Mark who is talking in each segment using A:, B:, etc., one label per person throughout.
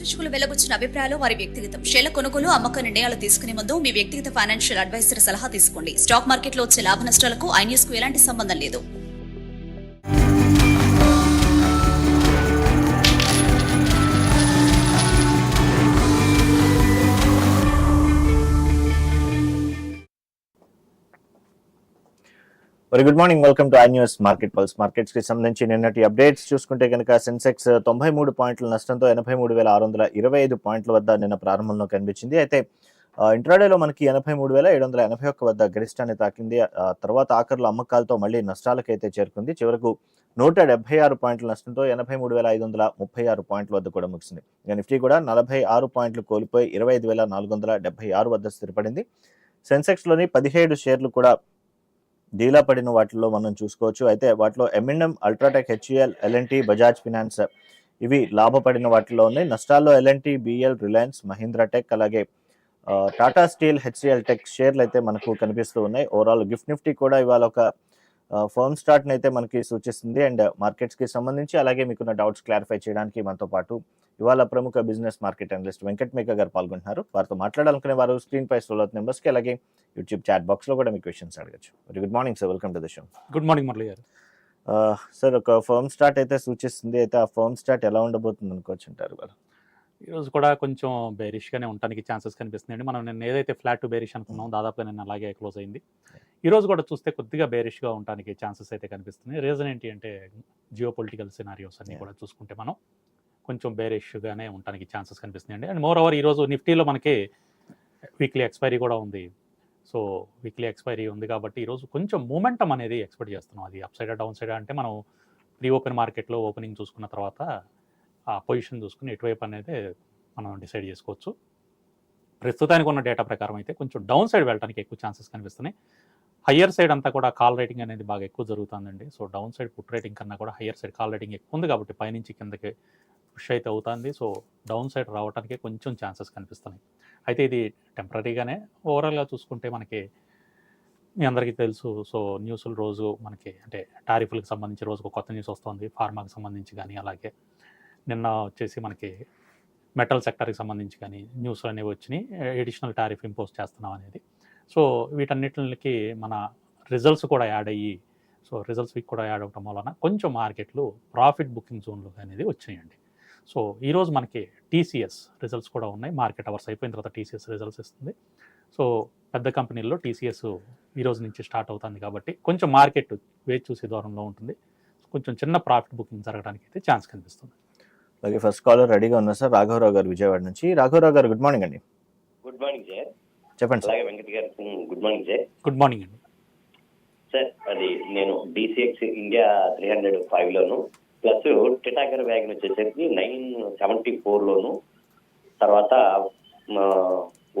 A: దర్శకులు వెలబుచ్చిన అభిప్రాయాలు వారి వ్యక్తిగతం. షేర్ల కొనుగోలు అమ్మక నిర్ణయాలు తీసుకునే ముందు మీ వ్యక్తిగత ఫైనాన్షియల్ అడ్వైజర్ సలహా తీసుకోండి. స్టాక్ మార్కెట్లో వచ్చే లాభ నష్టాలకు ఐన్యూస్కు ఎలాంటి సంబంధం లేదు.
B: Very good morning welcome to I News market pulse మార్కెట్స్కి సంబంధించి నిన్నటి అప్డేట్స్ చూసుకుంటే కనుక సెన్సెక్స్ తొంభై మూడు పాయింట్ల నష్టంతో ఎనభై మూడు వేల ఆరు వందల ఇరవై ఐదు పాయింట్ల వద్ద నిన్న ప్రారంభంలో కనిపించింది. అయితే ఇంట్రాడేలో మనకి ఎనభై మూడు వేల ఏడు వందల ఎనభై ఒక్క వద్ద గరిష్టాన్ని తాకింది. ఆ తర్వాత ఆఖరులో అమ్మకాలతో మళ్ళీ నష్టాలకైతే చేరుకుంది. చివరకు నూట డెబ్బై ఆరు పాయింట్ల నష్టంతో ఎనభై మూడు వేల ఐదు వందల ముప్పై ఆరు పాయింట్ల వద్ద కూడా ముగిసింది. ఇక నిఫ్టీ కూడా నలభై ఆరు పాయింట్లు కోల్పోయి ఇరవై ఐదు వేల నాలుగు వందల డెబ్బై ఆరు వద్ద స్థిరపడింది. సెన్సెక్స్లోని పదిహేడు షేర్లు కూడా డీలా పడిన వాటిలో మనం చూసుకోవచ్చు. అయితే వాటిలో M&M UltraTech HEL L&T Bajaj Finance ఇవి లాభపడిన వాటిలో ఉన్నాయి. నష్టాల్లో L&T BL Reliance Mahindra Tech అలాగే టాటా స్టీల్ హెచ్సిఎల్ టెక్ షేర్లు అయితే మనకు కనిపిస్తూ ఉన్నాయి. ఓవరాల్ గిఫ్ట్ నిఫ్టీ కూడా ఇవాళ ఒక ఫర్మ్ స్టార్ట్ అయితే మనకి సూచిస్తుంది అండ్ మార్కెట్స్కి సంబంధించి అలాగే మీకున్న డౌట్స్ క్లారిఫై చేయడానికి మనతో పాటు ఇవాళ ప్రముఖ బిజినెస్ మార్కెట్ అనలిస్ట్ వెంకట్ మేక గారు పాల్గొంటున్నారు. వారితో మాట్లాడాలనుకునే వారు స్క్రీన్ పై స్టోల్ నెంబర్స్కి అలాగే యూట్యూబ్ చాట్ బాక్స్లో కూడా మీ క్వశ్చన్స్ అడగచ్చు. Very good morning sir welcome to the show.
C: Good morning Murali గారు.
B: సార్ ఒక ఫర్మ్ స్టార్ట్ అయితే సూచిస్తుంది. అయితే ఆ ఫర్మ్ స్టార్ట్ ఎలా ఉండబోతుంది అనుకోవచ్చు అంటారు వాళ్ళు
C: ఈరోజు కూడా కొంచెం బేరిష్గానే ఉండడానికి ఛాన్సెస్ కనిపిస్తున్నాయండి. మనం నిన్న ఏదైతే ఫ్లాట్ టు బేరిష్ అనుకున్నాం దాదాపుగా నిన్న అలాగే క్లోజ్ అయింది. ఈ రోజు కూడా చూస్తే కొద్దిగా బేరిష్గా ఉండడానికి ఛాన్సెస్ అయితే కనిపిస్తున్నాయి. రీజన్ ఏంటి అంటే జియో పొలిటికల్ సినారియోస్ అన్ని. కూడా చూసుకుంటే మనం కొంచెం బేరిష్గానే ఉండడానికి ఛాన్సెస్ కనిపిస్తున్నాయండి. అండ్ మోర్ ఓవర్ ఈరోజు నిఫ్టీలో మనకి వీక్లీ ఎక్స్పైరీ కూడా ఉంది. సో వీక్లీ ఎక్స్పైరీ ఉంది కాబట్టి ఈరోజు కొంచెం మూమెంటం అనేది ఎక్స్పెక్ట్ చేస్తున్నాం. అది అప్ సైడ్ డౌన్ సైడ్ అంటే మనం ప్రీ ఓపెన్ మార్కెట్లో ఓపెనింగ్ చూసుకున్న తర్వాత ఆ పొజిషన్ చూసుకుని ఎటువైపు అనేది మనం డిసైడ్ చేసుకోవచ్చు. ప్రస్తుతానికి ఉన్న డేటా ప్రకారం అయితే కొంచెం డౌన్ సైడ్ వెళ్ళడానికి ఎక్కువ ఛాన్సెస్ కనిపిస్తున్నాయి. హయ్యర్ సైడ్ అంతా కూడా కాల్ రేటింగ్ అనేది బాగా ఎక్కువ జరుగుతుందండి. So down side put rating కన్నా కూడా హయ్యర్ సైడ్ కాల్ రేటింగ్ ఎక్కువ ఉంది కాబట్టి పైనుంచి కిందకి పుష్ అయితే అవుతుంది. సో డౌన్ సైడ్ రావడానికి కొంచెం ఛాన్సెస్ కనిపిస్తున్నాయి. అయితే ఇది టెంపరీగానే ఓవరాల్గా చూసుకుంటే మనకి మీ అందరికీ తెలుసు. సో న్యూస్లు రోజు మనకి అంటే టారిఫ్లకు సంబంధించి రోజుకు కొత్త న్యూస్ వస్తుంది. ఫార్మాకి సంబంధించి కానీ అలాగే. నిన్న వచ్చేసి మనకి మెటల్ సెక్టర్కి సంబంధించి కానీ న్యూస్ అనేవి వచ్చినాయి. ఎడిషనల్ టారిఫ్ ఇంపోజ్ చేస్తున్నాం అనేది. సో వీటన్నిటికి మన రిజల్ట్స్ కూడా యాడ్ అయ్యి సో రిజల్ట్స్ వీక్ కూడా యాడ్ అవడం వలన కొంచెం మార్కెట్లు ప్రాఫిట్ బుకింగ్ జోన్లు అనేది వచ్చినాయండి. సో ఈరోజు మనకి టీసీఎస్ రిజల్ట్స్ కూడా ఉన్నాయి. మార్కెట్ అవర్స్ అయిపోయిన తర్వాత టీసీఎస్ రిజల్ట్స్ ఇస్తుంది. సో పెద్ద కంపెనీల్లో టీసీఎస్ ఈరోజు నుంచి స్టార్ట్ అవుతుంది కాబట్టి కొంచెం మార్కెట్ వేచి చూసే దూరంలో ఉంటుంది. కొంచెం చిన్న ప్రాఫిట్ బుకింగ్ జరగడానికి అయితే ఛాన్స్ కనిపిస్తుంది.
B: అలాగే ఫస్ట్ కాలర్ రెడీగా ఉన్నారు సార్. రాఘవరావు గారు విజయవాడ నుంచి. రాఘవరావు గారు గుడ్ మార్నింగ్ అండి.
D: గుడ్ మార్నింగ్ సార్
B: చెప్పండి సార్.
D: అలాగే వెంకట్ గారు good morning sir
C: good morning అండి.
D: సార్ అది నేను DCX India three hundred five లోను ప్లస్ టిటాగర్ వ్యాగన్ వచ్చేసరికి నైన్ సెవెంటీ ఫోర్ లోను తర్వాత మా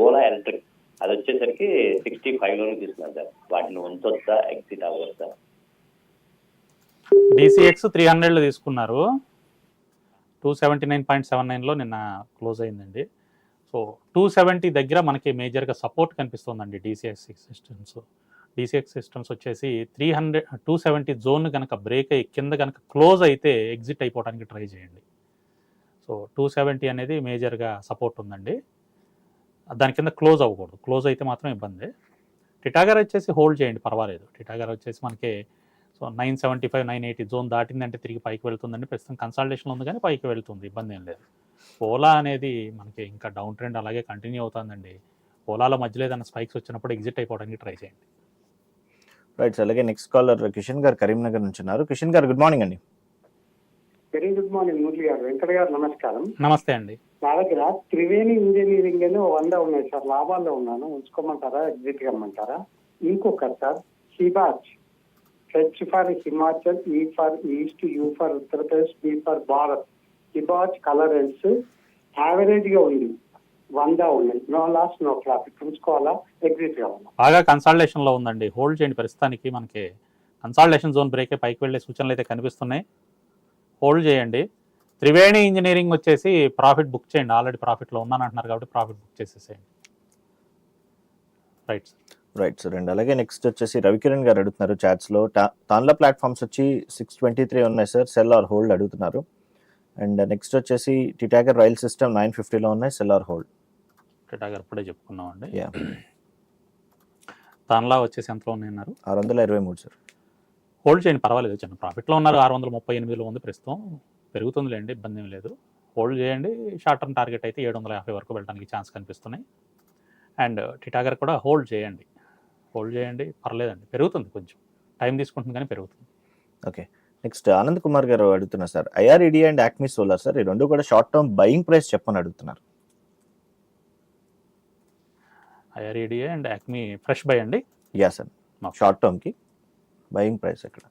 D: ఓలా ఎలక్ట్రిక్ అది వచ్చేసరికి సిక్స్టీ ఫైవ్ లోను తీసుకున్నాను సార్. వాటిని ఉంచొచ్చా ఎగ్జిట్ అవ్వచ్చా
C: డిసిఎక్స్ త్రీ హండ్రెడ్లో తీసుకున్నారు. Two seventy nine point seven నైన్లో నిన్న క్లోజ్ అయిందండి. సో టూ సెవెంటీ దగ్గర మనకి మేజర్గా సపోర్ట్ కనిపిస్తుందండి డిసిఎక్స్ సిస్టమ్స్. డీసీఎక్స్ సిస్టమ్స్ వచ్చేసి three hundred two seventy zone కనుక బ్రేక్ అయ్యి కింద కనుక క్లోజ్ అయితే ఎగ్జిట్ అయిపోవడానికి ట్రై చేయండి. సో టూ సెవెంటీ అనేది మేజర్గా సపోర్ట్ ఉందండి. దాని కింద క్లోజ్ అవ్వకూడదు. క్లోజ్ అయితే మాత్రం ఇబ్బంది. టిటాగర్ వచ్చేసి హోల్డ్ చేయండి పర్వాలేదు. టిటాగర్ వచ్చేసి మనకి so nine seventy five nine eighty zone దాటిందంటే తిరిగి పైకి వెళ్తుందండి. ప్రస్తుతం కన్సల్టేషన్ ఉంది కానీ పైకి వెళ్తుంది ఇబ్బంది ఏం లేదు. ఓలా అనేది మనకి ఇంకా డౌన్ ట్రెండ్ అలాగే కంటిన్యూ అవుతుందండి. ఓలాలో మధ్యలో ఏదైనా స్పైక్స్ వచ్చినప్పుడు ఎగ్జిట్ అయిపోవడానికి ట్రై చేయండి.
B: రైట్ సార్ అలాగే నెక్స్ట్ కాలర్ కిషన్ గారు కరీంనగర్ నుంచి ఉన్నారు. కిషన్ గారు గుడ్ మార్నింగ్ అండి.
E: వెరీ గుడ్ మార్నింగ్ మురళి గారు. వెంకట గారు నమస్కారం.
C: నమస్తే అండి.
E: నా దగ్గర త్రివేణి ఇంజనీరింగ్ అని వంద ఉన్నాయి సార్. లాభాల్లో ఉన్నాను. ఉంచుకోమంటారా? ఎగ్జిట్ కమ్మంటారా? ఇంకొకటి sir సిబాజ్ H for Himachal E for east U for Uttar Pradesh B for Bharat సిబాజ్ కలరెన్స్ యావరేజ్గా ఉంది. వంద ఉన్నాయి నో లాస్ నో ప్రాఫిట్ ఉంచుకోవాలా? ఎగ్జిట్ కావాలా
C: బాగా కన్సల్టేషన్లో ఉందండి. హోల్డ్ చేయండి ప్రస్తుతానికి మనకి కన్సల్టేషన్ జోన్ బ్రేక్ పైకి వెళ్ళే సూచనలు అయితే కనిపిస్తున్నాయి. హోల్డ్ చేయండి. త్రివేణి ఇంజనీరింగ్ వచ్చేసి ప్రాఫిట్ బుక్ చేయండి. ఆల్రెడీ ప్రాఫిట్లో ఉన్నాను అంటున్నారు కాబట్టి ప్రాఫిట్ బుక్ చేసేసేయండి. Right sir
B: right sir and అలాగే నెక్స్ట్ వచ్చేసి రవికిరణ్ గారు అడుగుతున్నారు చాట్స్లో టా- తాన్లా ప్లాట్ఫామ్స్ వచ్చి సిక్స్ ట్వంటీ త్రీ ఉన్నాయి సార్ సెల్ ఆర్ హోల్డ్ అడుగుతున్నారు. అండ్ నెక్స్ట్ వచ్చేసి టిటాగర్ రైల్ సిస్టమ్ నైన్ ఫిఫ్టీలో ఉన్నాయి సెల్లార్ హోల్డ్
C: టిటాగర్ ఇప్పుడే చెప్పుకున్నామండి.
B: యా
C: దానిలా వచ్చేసి ఎంతలో ఉన్నారు
B: ఆరు వందల ఇరవై మూడు సార్
C: హోల్డ్ చేయండి పర్వాలేదు చిన్న ప్రాఫిట్లో ఉన్నారు. ఆరు వందల ముప్పై ఎనిమిదిలో ఉంది ప్రస్తుతం. పెరుగుతుందిలేండి ఇబ్బంది ఏం లేదు. హోల్డ్ చేయండి. షార్ట్ టర్మ్ టార్గెట్ అయితే ఏడు వందల యాభై వరకు వెళ్ళడానికి ఛాన్స్ కనిపిస్తున్నాయి. అండ్ టిటాగర్ కూడా హోల్డ్ చేయండి. హోల్డ్ చేయండి. పర్లేదండి. పెరుగుతుంది కొంచెం. టైం తీసుకుంటుంది కానీ పెరుగుతుంది.
B: ఓకే నెక్స్ట్ ఆనంద్ కుమార్ గారు అడుగుతున్నారు sir IRED and ACME solar sir ఈ రెండు కూడా షార్ట్ టర్మ్ బయింగ్ ప్రైస్ చెప్పని అడుగుతున్నారు.
C: IREDA and ACME fresh buy అండి?
B: యా సార్ షార్ట్ టర్మ్కి బయింగ్ ప్రైస్ ఎక్కడ?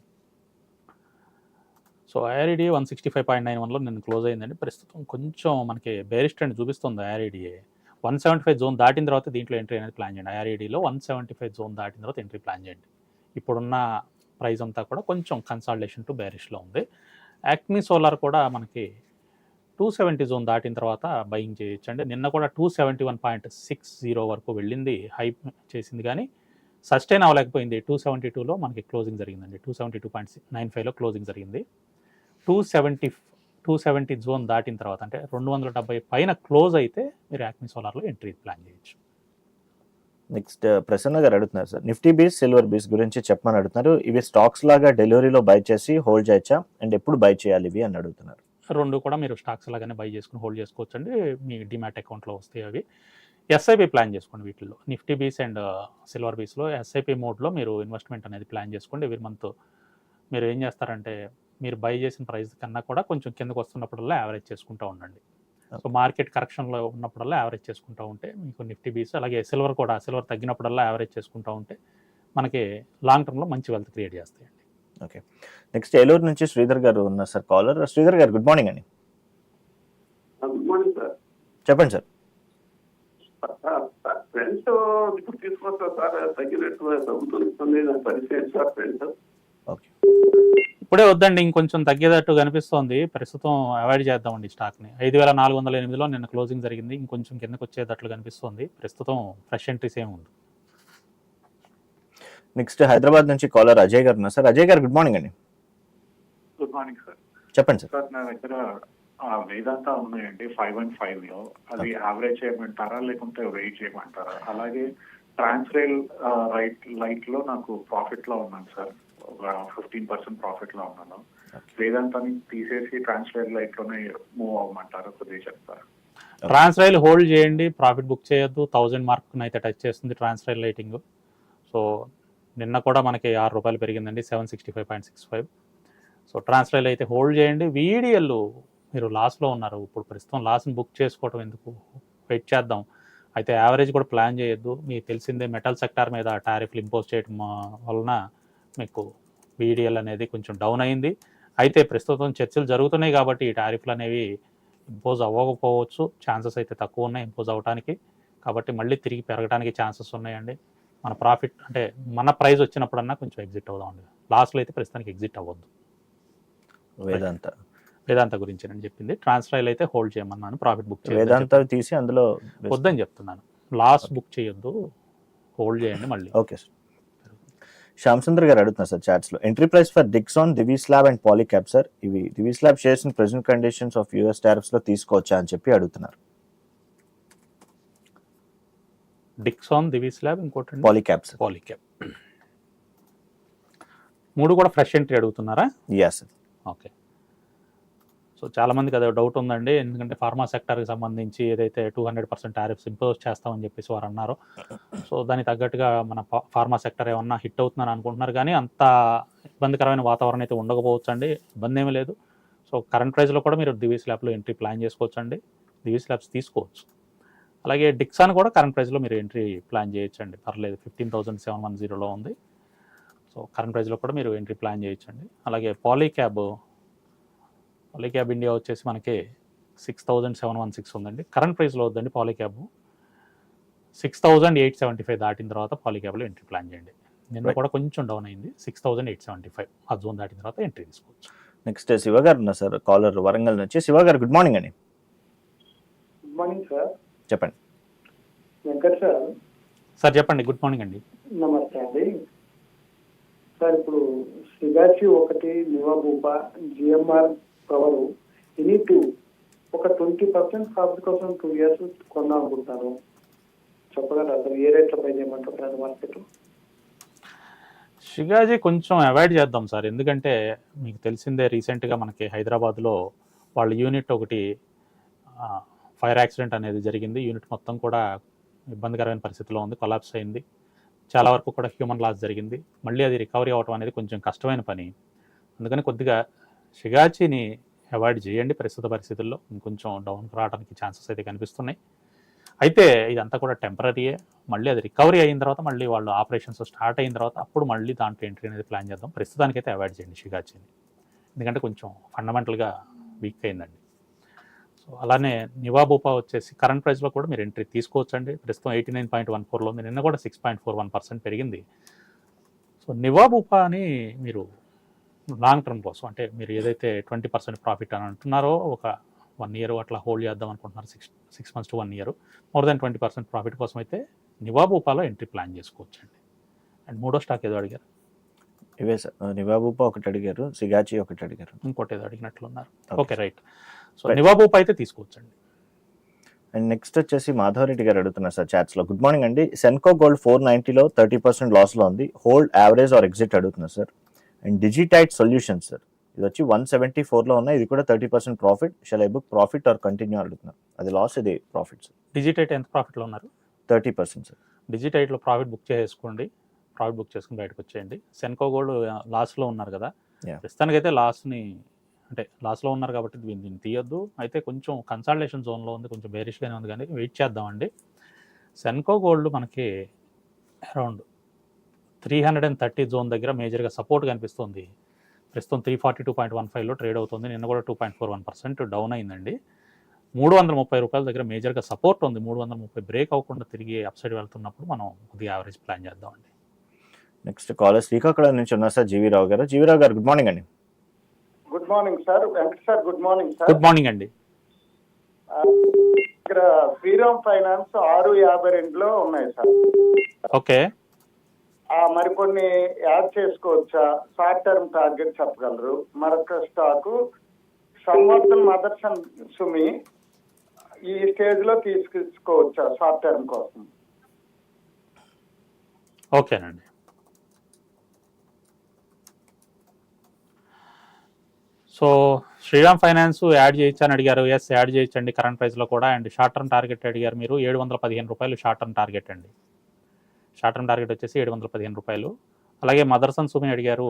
C: So IREDA one sixty five point nine వన్లో నేను క్లోజ్ అయిందండి. ప్రస్తుతం కొంచెం మనకి బేరిష్ ట్రెండ్ చూపిస్తుంది IREDA one seventy five zone దాటిన తర్వాత దీంట్లో ఎంట్రీ అనేది ప్లాన్ చేయండి. ఐఆర్ఈడీలో వన్ సెవెంటీ ఫైవ్ జోన్ దాటిన తర్వాత ఎంట్రీ ప్లాన్ చేయండి. ఇప్పుడున్న ప్రైస్ అంతా కూడా కొంచెం కన్సాలిడేషన్ టు బ్యారిష్లో ఉంది. యాక్మీ సోలార్ కూడా మనకి టూ సెవెంటీ జోన్ దాటిన తర్వాత బయింగ్ చేయొచ్చండి. నిన్న కూడా two seventy one point six zero వరకు వెళ్ళింది. హైప్ చేసింది కానీ సస్టైన్ అవ్వలేకపోయింది. టూ సెవెంటీ టూలో మనకి క్లోజింగ్ జరిగిందండి. Two seventy two point nine ఫైవ్లో క్లోజింగ్ జరిగింది. Two seventy two seventy zone దాటిన తర్వాత అంటే రెండు వందల డెబ్బై పైన క్లోజ్ అయితే మీరు యాక్మీ సోలార్లో ఎంట్రీ ప్లాన్ చేయొచ్చు.
B: నెక్స్ట్ ప్రసన్న గారు అడుగుతున్నారు సార్. నిఫ్టీ బీస్ సిల్వర్ బీస్ గురించి చెప్పమని అడుగుతున్నారు. ఇవి స్టాక్స్ లాగా డెలివరీలో బై చేసి హోల్డ్ చేయొచ్చా? అండ్ ఎప్పుడు బై చేయాలి ఇవి అని అడుగుతున్నారు.
C: రెండు కూడా మీరు స్టాక్స్ లాగానే బై చేసుకుని హోల్డ్ చేసుకోవచ్చు అండి మీ డిమాట్ అకౌంట్లో వస్తాయి అవి. ఎస్ఐపి ప్లాన్ చేసుకోండి వీటిల్లో. Nifty bees and silver బీస్లో SIP మోడ్లో మీరు ఇన్వెస్ట్మెంట్ అనేది ప్లాన్ చేసుకోండి. ఎవ్రీ మంత్ మీరు ఏం చేస్తారంటే మీరు బై చేసిన ప్రైస్ కన్నా కూడా కొంచెం కిందకు వస్తున్నప్పుడల్లా యావరేజ్ చేసుకుంటూ ఉండండి. సో మార్కెట్ కరెక్షన్లో ఉన్నప్పుడల్లా యావరేజ్ చేసుకుంటూ ఉంటే మీకు నిఫ్టీ బీస్ అలాగే సిల్వర్ కూడా సిల్వర్ తగ్గినప్పుడల్లా యావరేజ్ చేసుకుంటూ ఉంటే మనకి లాంగ్ టర్మ్లో మంచి వెల్త్ క్రియేట్ చేస్తాయండి.
B: నెక్స్ట్ ఏలూరు నుంచి శ్రీధర్ గారు ఉన్నారు సార్. కాలర్ శ్రీధర్ గారు గుడ్ మార్నింగ్ అండి.
F: గుడ్ మార్నింగ్ సార్
B: చెప్పండి సార్.
F: ఫ్రెండ్స్ ఇప్పుడు తీసుకొస్తా సార్ తగ్గినట్టు తగ్గుతుంది. నాకు పరిచయం సార్ ఫ్రెండ్స్
B: ఓకే
C: ఇప్పుడే వద్దండి ఇంకొంచెం తగ్గేటట్టు కనిపిస్తోంది. ప్రస్తుతం అవాయిడ్ చేద్దామండి స్టాక్ని. ఐదు వేల నాలుగు వందల ఎనిమిదిలో నిన్న క్లోజింగ్ జరిగింది ఇంకొంచెం కిందకు వచ్చేటట్లు కనిపిస్తోంది. ప్రస్తుతం ఫ్రెష్ ఎంట్రీస్ ఏమి ఉంది
B: నెక్స్ట్ హైదరాబాద్ నుంచి కాలర్ అజయ్ గారు ఉన్నారు. సార్ అజయ్ గారు గుడ్ మార్నింగ్ అండి.
G: Good morning sir.
B: చెప్పండి సార్.
G: నా దగ్గర ఆ, వేదాంత ఉన్నాయండి ఫైవ్ అండ్ ఫైవ్లో. అది యావరేజ్ చేయమంటారా లేకుంటే వెయిట్ చేయమంటారా? అలాగే ట్రాన్స్రేల్ రైట్ లైట్లో నాకు ప్రాఫిట్లో ఉన్నాను సార్. ఒక ఫిఫ్టీన్ పర్సెంట్ ప్రాఫిట్లో ఉన్నాను. వేదాంతాన్ని తీసేసి ట్రాన్స్రేల్ లైట్లోనే మూవ్ అవ్వమంటారా కొద్దిగా చెప్తారా.
C: ట్రాన్స్రైల్ హోల్డ్ చేయండి ప్రాఫిట్ బుక్ చేయొద్దు థౌజండ్ మార్క్ అయితే టచ్ చేస్తుంది ట్రాన్స్రైల్ రేటింగ్ సో నిన్న కూడా మనకి ఆరు రూపాయలు పెరిగిందండి seven sixty five point six five so Transrail అయితే హోల్డ్ చేయండి. వీడిఎల్ మీరు లాస్లో ఉన్నారు. ఇప్పుడు ప్రస్తుతం లాస్ని బుక్ చేసుకోవడం ఎందుకు? వెయిట్ చేద్దాం. అయితే యావరేజ్ కూడా ప్లాన్ చేయొద్దు. మీకు తెలిసిందే మెటల్ సెక్టార్ మీద టారిఫ్లు ఇంపోజ్ చేయడం వలన మీకు వీడిఎల్ అనేది కొంచెం డౌన్ అయింది. అయితే ప్రస్తుతం చర్చలు జరుగుతున్నాయి కాబట్టి ఈ టారిఫ్లు అనేవి ఇంపోజ్ అవ్వకపోవచ్చు. ఛాన్సెస్ అయితే తక్కువ ఉన్నాయి ఇంపోజ్ అవ్వడానికి కాబట్టి మళ్ళీ తిరిగి పెరగడానికి ఛాన్సెస్ ఉన్నాయండి. మన ప్రాఫిట్ అంటే మన ప్రైస్ వచ్చినప్పుడన్నా కొంచెం ఎగ్జిట్ అవుదామండి లాస్ట్లో అయితే ప్రస్తుతానికి ఎగ్జిట్ అవ్వద్దు.
B: వేదాంత.
C: వేదాంత గురించి నేను చెప్పింది. ట్రాన్స్ఫర్ అయితే హోల్డ్ చేయమన్నాను. ప్రాఫిట్ బుక్
B: వేదాంత తీసి అందులో
C: వద్దని చెప్తున్నాను. లాస్ బుక్ చేయొద్దు. హోల్డ్ చేయండి మళ్ళీ.
B: ఓకే సార్ శ్యామ్ సుందర్ గారు అడుగుతున్నారు sir చాట్స్లో. Entry price for Dixon Divi's lab and Polycab sir ఇవి Divi's lab shares present conditions of US టారిఫ్స్లో తీసుకోవచ్చా అని చెప్పి అడుగుతున్నారు.
C: డిక్సాన్ దివీస్ ల్యాబ్ ఇంకోటి
B: పాలిక్యాప్ సార్
C: పాలిక్యాప్ మూడు కూడా ఫ్రెష్ ఎంట్రీ అడుగుతున్నారా?
B: యా సార్
C: ఓకే సో చాలా మందికి అదే డౌట్ ఉందండి. ఎందుకంటే ఫార్మా సెక్టర్కి సంబంధించి ఏదైతే two hundred percent tariffs impose చేస్తామని చెప్పేసి వారు అన్నారు. సో దానికి తగ్గట్టుగా మన ఫార్మా సెక్టర్ ఏమన్నా హిట్ అవుతుందని అనుకుంటున్నారు. కానీ అంత ఇబ్బందికరమైన వాతావరణం అయితే ఉండకపోవచ్చు అండి ఇబ్బంది ఏమీ లేదు. సో కరెంట్ ప్రైస్లో కూడా మీరు దివీస్ ల్యాబ్లో ఎంట్రీ ప్లాన్ చేసుకోవచ్చు అండి దివీస్ ల్యాబ్స్ తీసుకోవచ్చు. అలాగే డిక్సాన్ కూడా కరెంట్ ప్రైస్లో మీరు ఎంట్రీ ప్లాన్ చేయొచ్చండి. పర్లేదు ఫిఫ్టీన్ థౌసండ్ సెవెన్ వన్ జీరోలో ఉంది. సో కరెంట్ ప్రైస్లో కూడా మీరు ఎంట్రీ ప్లాన్ చేయొచ్చండి. అలాగే పాలీక్యాబ్ పాలీక్యాబ్ ఇండియా వచ్చేసి మనకి six thousand seven one six ఉందండి. కరెంట్ ప్రైస్లో వద్దండి Polycab. Six thousand eight seventy five దాటిన తర్వాత పాలీక్యాబ్లో ఎంట్రీ ప్లాన్ చేయండి. నిన్న. కూడా కొంచెం డౌన్ అయింది. Six thousand eight seventy five ఆ జోన్ దాటిన తర్వాత ఎంట్రీ తీసుకోవచ్చు.
B: నెక్స్ట్ శివ గారు ఉన్నారు సార్. కాలర్ వరంగల్ నుంచి. శివ గారు గుడ్ మార్నింగ్ అండి.
E: Good morning sir.
B: చెప్పండి.
E: వెంకట్ సార్.
C: సార్ చెప్పండి. గుడ్ మార్నింగ్ అండి.
E: నమస్తే అండి. సార్ ఇప్పుడు సిగాచి ఒకటి Niva Bupa GMR cover any two ఒక ట్వంటీ పర్సెంట్ కాస్ట్ కోసం టూ ఇయర్స్ కొందాం అనుకుంటాను చెప్పగలరా? అసలు ఏ రేట్లో పై చేయమంటారు మార్కెట్?
C: షిగాజీ కొంచెం అవాయిడ్ చేద్దాం సార్. ఎందుకంటే మీకు తెలిసిందే రీసెంట్గా మనకి హైదరాబాద్లో వాళ్ళ యూనిట్ ఒకటి ఫైర్ యాక్సిడెంట్ అనేది జరిగింది. యూనిట్ మొత్తం కూడా ఇబ్బందికరమైన పరిస్థితిలో ఉంది కొలాప్స్ అయింది. చాలా వరకు కూడా హ్యూమన్ లాస్ జరిగింది. మళ్ళీ అది రికవరీ అవ్వటం అనేది కొంచెం కష్టమైన పని. అందుకని కొద్దిగా షిగాచిని అవాయిడ్ చేయండి ప్రస్తుత పరిస్థితుల్లో. ఇంకొంచెం డౌన్ రావడానికి ఛాన్సెస్ అయితే కనిపిస్తున్నాయి. అయితే ఇదంతా కూడా టెంపరీయే. మళ్ళీ అది రికవరీ అయిన తర్వాత మళ్ళీ వాళ్ళు ఆపరేషన్స్ స్టార్ట్ అయిన తర్వాత అప్పుడు మళ్ళీ దాంట్లో ఎంట్రీ అనేది ప్లాన్ చేద్దాం. ప్రస్తుతానికైతే అవాయిడ్ చేయండి షిగాచిని ఎందుకంటే కొంచెం ఫండమెంటల్గా వీక్ అయిందండి. సో అలానే నివాబూపా వచ్చేసి కరెంట్ ప్రైస్లో కూడా మీరు ఎంట్రీ తీసుకోవచ్చండి. ప్రస్తుతం ఎయిటీ నైన్ పాయింట్ వన్ ఫోర్లో ఉంది. నిన్న కూడా six point four one percent పెరిగింది. సో నివాబూపా అని మీరు లాంగ్ టర్మ్ కోసం అంటే మీరు ఏదైతే ట్వంటీ పర్సెంట్ ప్రాఫిట్ అని అంటున్నారో ఒక వన్ ఇయర్ అట్లా హోల్డ్ చేద్దాం అనుకుంటున్నారు six six months to one year. More than twenty percent profit కోసం అయితే నివాబూపాలో ఎంట్రీ ప్లాన్ చేసుకోవచ్చండి. అండ్ మూడో స్టాక్ ఏదో అడిగారు?
B: ఇవే సార్. నివాబూపా ఒకటి అడిగారు సిగాచి ఒకటి అడిగారు.
C: ఇంకోటి ఏదో అడిగినట్లున్నారు.
B: Okay.
C: Okay right. So. Niva Bupa అయితే తీసుకోవచ్చండి.
B: అండ్ నెక్స్ట్ వచ్చేసి మాధవరెడ్డి గారు అడుగుతున్నారు సార్ చాట్స్లో గుడ్ మార్నింగ్ అండి. సెన్కో గోల్డ్ ఫోర్ నైన్టీలో థర్టీ పర్సెంట్ లాస్లో ఉంది. హోల్డ్ యావరేజ్ ఆర్ ఎగ్జిట్ అడుగుతున్నారు sir. And Digitide solution sir. ఇది వచ్చి వన్ సెవెంటీ లో ఉన్నాయి. ఇది కూడా thirty percent profit. Shall I book profit or continue అడుగుతున్నారు అది లాస్ ఇది ప్రాఫిట్ సార్.
C: డిజిటైట్ ఎంత ప్రాఫిట్లో ఉన్నారు?
B: Thirty percent sir.
C: డిజిటైట్లో profit book చేసుకోండి. ప్రాఫిట్ బుక్ చేసుకుని బయటకు వచ్చేయండి. సెన్కో గోల్డ్ లాస్లో ఉన్నారు కదా. ప్రస్తుతానికైతే లాస్ని అంటే లాస్లో ఉన్నారు కాబట్టి దీన్ని దీన్ని తీయొద్దు. అయితే కొంచెం కన్సల్టేషన్ జోన్లో ఉంది. కొంచెం బేరిష్గానే ఉంది కానీ వెయిట్ చేద్దామండి. సెన్కో గోల్డ్ మనకి around three hundred and thirty zone దగ్గర మేజర్గా సపోర్ట్ కనిపిస్తుంది. ప్రస్తుతం three forty two point one ఫైవ్లో ట్రేడ్ అవుతుంది. నిన్న కూడా two point four one percent down అయిందండి. మూడు వందల ముప్పై రూపాయల దగ్గర మేజర్గా సపోర్ట్ ఉంది. మూడు వందల ముప్పై బ్రేక్ అవ్వకుండా తిరిగి అప్సైడ్ వెళ్తున్నప్పుడు మనం కొద్దిగా యావరేజ్ ప్లాన్ చేద్దామండి.
B: నెక్స్ట్ కాలర్ శ్రీకాకుళం నుంచి ఉన్నారు సార్ జీవీ రావు గారు. జీవీ రావు గారు గుడ్ మార్నింగ్ అండి.
E: Good morning sir. Venkat sir good morning sir.
C: Good morning అండి.
E: ఇక్కడ శ్రీరామ్ ఫైనాన్స్ ఆరు యాభై రెండులో ఉన్నాయి సార్.
C: ఓకే.
E: మరికొన్ని యాడ్ చేసుకోవచ్చా? షార్ట్ టర్మ్ టార్గెట్ చెప్పగలరు? మరొక స్టాకు సంవర్ధన్ మదర్సన్ సుమి ఈ స్టేజ్లో తీసుకోవచ్చా షార్ట్ టర్మ్ కోసం?
C: ఓకేనండి. సో శ్రీరామ్ ఫైనాన్స్ యాడ్ చేయొచ్చు అని అడిగారు. ఎస్ యాడ్ చేయొచ్చండి. కరెంట్ ప్రైస్లో కూడా. అండ్ షార్ట్ టర్మ్ టార్గెట్ అడిగారు మీరు. ఏడు వందల పదిహేను రూపాయలు షార్ట్ టర్మ్ టార్గెట్ అండి. షార్ట్ టర్మ్ టార్గెట్ వచ్చేసి ఏడు వందల పదిహేను రూపాయలు. అలాగే మదర్సన్ సుమి అడిగారు.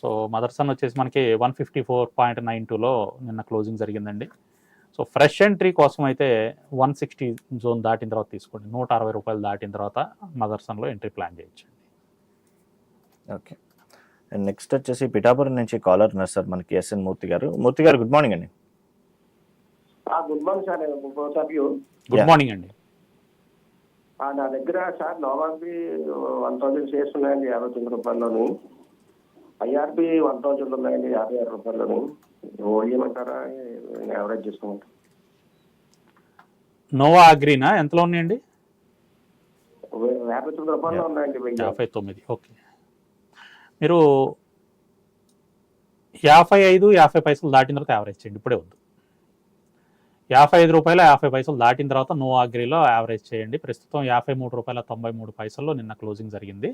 C: సో మదర్సన్ వచ్చేసి మనకి one fifty four point nine టూలో నిన్న క్లోజింగ్ జరిగిందండి. సో ఫ్రెష్ ఎంట్రీ కోసం అయితే వన్ సిక్స్టీ జోన్ దాటిన తర్వాత తీసుకోండి. నూట అరవై రూపాయలు దాటిన తర్వాత మదర్సన్లో ఎంట్రీ ప్లాన్ చేయొచ్చు
B: ఓకే. అండ్ నెక్స్ట్ వచ్చేసి పిఠాపురం నుంచి కాలర్ ఉన్నారు సార్ మనకి ఎస్ఎన్ మూర్తి గారు. మూర్తి గారు గుడ్ మార్నింగ్ అండి.
F: Good morning sir
C: good. Morning అండి.
F: నా దగ్గర సార్ నోవాబి వన్ థౌజండ్ షేర్స్ ఉన్నాయండి యాభై తొమ్మిది రూపాయల్లోని. ఐఆర్బి వన్ థౌజండ్ ఉన్నాయండి యాభై ఆరు రూపాయల్లోని. ఓడియమంటారా యావరేజ్ చేసుకోమంటారా
C: నోవా అగ్రీనా? ఎంతలో ఉన్నాయండి?
F: యాభై తొమ్మిది రూపాయలు ఉన్నాయండి
C: యాభై తొమ్మిది ఓకే. మీరు యాభై ఐదు యాభై పైసలు దాటిన తర్వాత యావరేజ్ చేయండి ఇప్పుడే వద్దు. యాభై ఐదు రూపాయల యాభై పైసలు దాటిన తర్వాత నో ఆగ్రీలో యావరేజ్ చేయండి. ప్రస్తుతం యాభై మూడు రూపాయల తొంభై మూడు పైసల్లో నిన్న క్లోజింగ్ జరిగింది.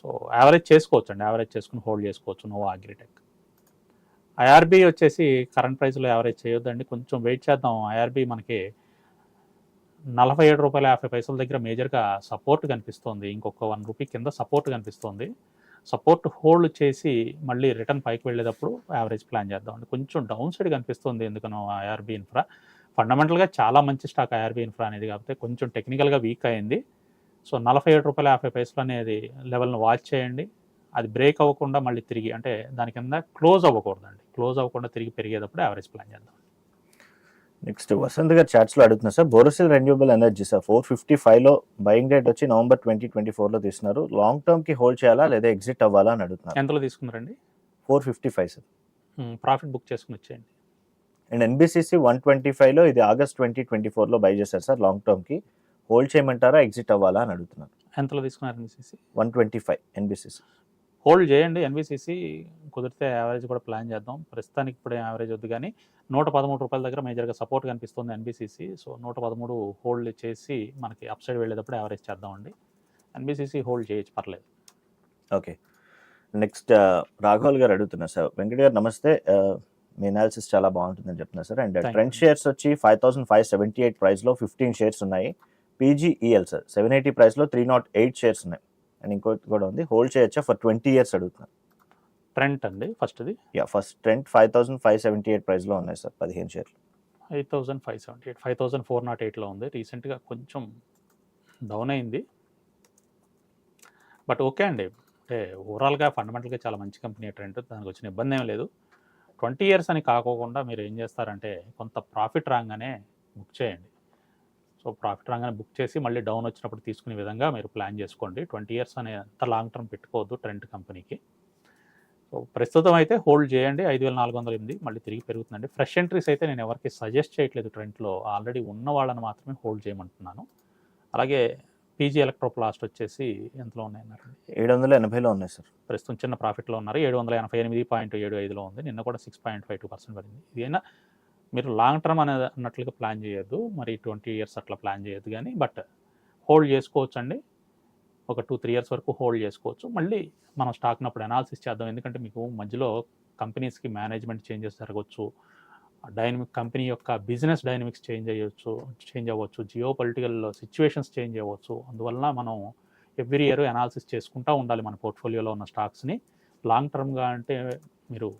C: సో యావరేజ్ చేసుకోవచ్చు అండి యావరేజ్ చేసుకుని హోల్డ్ చేసుకోవచ్చు నో ఆగ్రిటెక్ ఐఆర్బి వచ్చేసి కరెంట్ ప్రైస్లో యావరేజ్ చేయొద్దండి. కొంచెం వెయిట్ చేద్దాం. ఐఆర్బి మనకి నలభై ఏడు రూపాయల యాభై పైసల దగ్గర మేజర్గా సపోర్ట్ కనిపిస్తోంది. ఇంకొక వన్ రూపీ కింద సపోర్ట్ కనిపిస్తోంది. సపోర్ట్ హోల్డ్ చేసి మళ్ళీ రిటర్న్ పైకి వెళ్ళేటప్పుడు యావరేజ్ ప్లాన్ చేద్దామండి కొంచెం డౌన్ సైడ్ కనిపిస్తుంది ఎందుకనో ఐఆర్బీ ఇన్ఫ్రా. ఫండమెంటల్గా చాలా మంచి స్టాక్ ఐఆర్బీ ఇన్ఫ్రా అనేది కాబట్టి కొంచెం టెక్నికల్గా వీక్ అయింది. సో నలభై ఏడు రూపాయల యాభై పైసలు అనేది లెవెల్ని వాచ్ చేయండి. అది బ్రేక్ అవ్వకుండా మళ్ళీ తిరిగి అంటే దాని కింద క్లోజ్ అవ్వకూడదండి. క్లోజ్ అవ్వకుండా తిరిగి పెరిగేటప్పుడు యావరేజ్ ప్లాన్ చేద్దాం.
B: నెక్స్ట్ వసంత్ గారు చాట్స్లో అడుగుతున్నారు sir Borosil renewable energy sir four fifty ఫైవ్లో బయింగ్ రేట్ వచ్చి నవంబర్ ట్వంటీ ట్వంటీ ఫోర్లో తీస్తున్నారు. లాంగ్ టర్మ్కి హోల్డ్ చేయాలా లేదా ఎగ్జిట్ అవ్వాలా అని అడుగుతున్నారు.
C: ఎంతలో తీసుకున్నారండి?
B: Four fifty five sir
C: profit book చేసుకుని వచ్చేయండి.
B: అండ్ ఎన్బిసిసి వన్ ట్వంటీ ఫైవ్లో ఇది ఆగస్ట్ ట్వంటీ ట్వంటీ ఫోర్లో బై చేశారు సార్ లాంగ్ టర్మ్కి. హోల్డ్ చేయమంటారా ఎగ్జిట్ అవ్వాలా అని అడుగుతున్నారు.
C: ఎంతలో తీసుకున్నారండి CC
B: one twenty five NBCC
C: hold చేయండి. ఎన్బిసిసి కుదిరితే యావరేజ్ కూడా ప్లాన్ చేద్దాం. ప్రస్తుతానికి ఇప్పుడు యావరేజ్ వద్దు కానీ నూట పదమూడు రూపాయల దగ్గర మేజర్గా సపోర్ట్ కనిపిస్తుంది ఎన్బిసిసి సో నూట పదమూడు హోల్డ్ చేసి మనకి అప్ సైడ్ వెళ్ళేటప్పుడు యావరేజ్ చేద్దామండి. ఎన్బిసిసి హోల్డ్ చేయొచ్చు పర్లేదు.
B: ఓకే నెక్స్ట్ రాఘవల్ గారు అడుగుతున్నారు సార్. వెంకట గారు నమస్తే. Uh, మీ అనాలిసిస్ చాలా బాగుంటుందని చెప్తున్నారు సార్. అండ్. ట్రెండ్ షేర్స్ వచ్చి five thousand five seventy eight ప్రైస్లో ఫిఫ్టీన్ షేర్స్ ఉన్నాయి. పీజీఈఎల్ సార్ సెవెన్ ఎయిటీ ప్రైస్లో త్రీ నాట్ ఎయిట్ షేర్స్ ఉన్నాయి. అండ్ ఇంకోటి కూడా ఉంది. హోల్డ్ చేయొచ్చా? ఫర్ ట్వంటీ ఇయర్స్ అడుగుతున్నారు
C: ట్రెంట్ అండి ఫస్ట్ది?
B: Yeah first Trent five thousand five seventy eight ప్రైస్లో ఉన్నాయి సార్ పదిహేను షేర్లు.
C: Eight thousand five seventy eight five thousand four not ఎయిట్లో ఉంది. రీసెంట్గా కొంచెం డౌన్ అయింది. బట్ ఓకే అండి. అంటే ఓవరాల్గా ఫండమెంటల్గా చాలా మంచి కంపెనీ ట్రెండ్ దానికి వచ్చిన ఇబ్బంది ఏం లేదు. ట్వంటీ ఇయర్స్ అని కాకోకుండా మీరు ఏం చేస్తారంటే కొంత ప్రాఫిట్ రాగానే బుక్ చేయండి. సో ప్రాఫిట్ రాగానే బుక్ చేసి మళ్ళీ డౌన్ వచ్చినప్పుడు తీసుకునే విధంగా మీరు ప్లాన్ చేసుకోండి. ట్వంటీ ఇయర్స్ అనే అంత లాంగ్ టర్మ్ పెట్టుకోవద్దు ట్రెండ్ కంపెనీకి. సో ప్రస్తుతం అయితే హోల్డ్ చేయండి. ఐదు వేల నాలుగు వందల ఎనిమిది మళ్ళీ తిరిగి పెరుగుతుందండి. ఫ్రెష్ ఎంట్రీస్ అయితే నేను ఎవరికి సజెస్ట్ చేయట్లేదు ట్రెండ్లో. ఆల్రెడీ ఉన్న వాళ్ళని మాత్రమే హోల్డ్ చేయమంటున్నాను. అలాగే పీజీ ఎలక్ట్రోప్లాస్ట్ వచ్చేసి ఎంతలో ఉన్నాయన్నారండి
B: ఏడు వందల ఎనభైలో ఉన్నాయి సార్.
C: ప్రస్తుతం చిన్న ప్రాఫిట్లో ఉన్నారు. ఏడు వందల ఎనభై ఎనిమిది పాయింట్ ఏడు ఐదులో ఉంది. నిన్న కూడా six point five two percent పడింది. ఇదైనా మీరు లాంగ్ టర్మ్ అనేది అన్నట్లుగా ప్లాన్ చేయొద్దు. మరి ట్వంటీ ఇయర్స్ అట్లా ప్లాన్ చేయొద్దు కానీ బట్ హోల్డ్ చేసుకోవచ్చు అండి ఒక టూ త్రీ ఇయర్స్ వరకు హోల్డ్ చేసుకోవచ్చు. మళ్ళీ మనం స్టాక్ని అప్పుడు అనాలిసిస్ చేద్దాం. ఎందుకంటే మీకు మధ్యలో కంపెనీస్కి మేనేజ్మెంట్ చేంజెస్ జరగవచ్చు డైనమిక్ కంపెనీ యొక్క బిజినెస్ డైనమిక్స్ చేంజ్ అయ్యవచ్చు చేంజ్ అవ్వచ్చు. జియో పొలిటికల్ సిచ్యువేషన్స్ చేంజ్ అవ్వచ్చు. అందువలన మనం ఎవ్రీ ఇయర్ అనాలిసిస్ చేసుకుంటూ ఉండాలి మన పోర్ట్ఫోలియోలో ఉన్న స్టాక్స్ని. లాంగ్ టర్మ్గా అంటే మీరు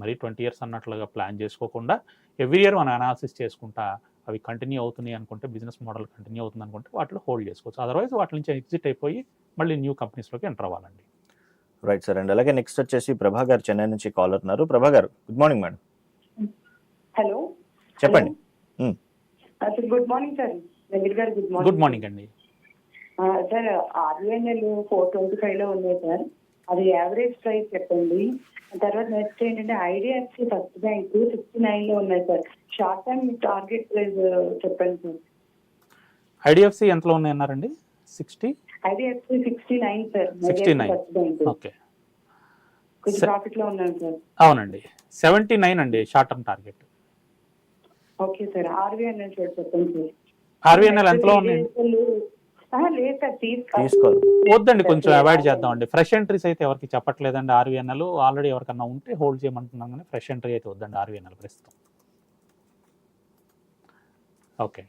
C: మరి ట్వంటీ ఇయర్స్ అన్నట్లుగా ప్లాన్ చేసుకోకుండా ఎవ్రీ ఇయర్ మనం అనాలిసిస్ చేసుకుంటా అవి కంటిన్యూ అవుతున్నాయి అనుకుంటే బిజినెస్ మోడల్ కంటిన్యూ అవుతుంది అనుకుంటే వాటిలో హోల్డ్ చేసుకోవచ్చు. అదర్వైజ్ వాటి నుంచి ఎగ్జిట్ అయిపోయి మళ్ళీ న్యూ కంపెనీస్లోకి ఎంటర్ అవ్వాలండి.
B: రైట్ సార్ అండ్ అలాగే నెక్స్ట్ వచ్చేసి ప్రభా గారు చెన్నై నుంచి కాల్ అవుతున్నారు ప్రభా గారు గుడ్ మార్నింగ్ మేడం
H: హలో
B: చెప్పండి
H: గుడ్ మార్నింగ్ సార్ వెంకట్ గారు గుడ్ మార్నింగ్
C: గుడ్ మార్నింగ్ అండి.
H: సార్ ఆర్బీఐఎల్ ఫోర్ ట్వంటీ ఫైవ్లో ఉన్నాయి సార్ అది యావరేజ్ ప్రైస్ చెప్పండి. తర్వాత నెక్స్ట్ ఏంటంటే ఐడిఎఫ్సి ఫస్ట్ బ్యాంక్ సిక్స్టీ నైన్లో ఉన్నాయి sir. Short term target price చెప్పండి సార్.
C: ఐడిఎఫ్సి ఎంతలో ఉన్నాయన్నారండి? Sixty
H: IDFC sixty nine sir.
C: 69.
H: First bank
C: okay
H: కొంచెం. ప్రాఫిట్లో ఉన్నాను సార్.
C: అవునండి. సెవెంటీ నైన్ అండి short term target
H: okay sir. Sir చెప్పండి సార్.
C: ఆర్వీఎన్ఎల్ ఎంతలో ఉన్నాయండి? వద్దండి కొంచెం అవాయిడ్ చేద్దామండి. ఫ్రెష్ ఎంట్రీస్ అయితే ఎవరికి చెప్పట్లేదండి ఆర్వీఎన్ఎల్ ఆల్రెడీ ఎవరికన్నా ఉంటే హోల్డ్ చేయమంటున్నాం కానీ ఫ్రెష్ ఎంట్రీ అయితే వద్దండి ఆర్వీఎన్ఎల్ ప్రస్తుతం. Okay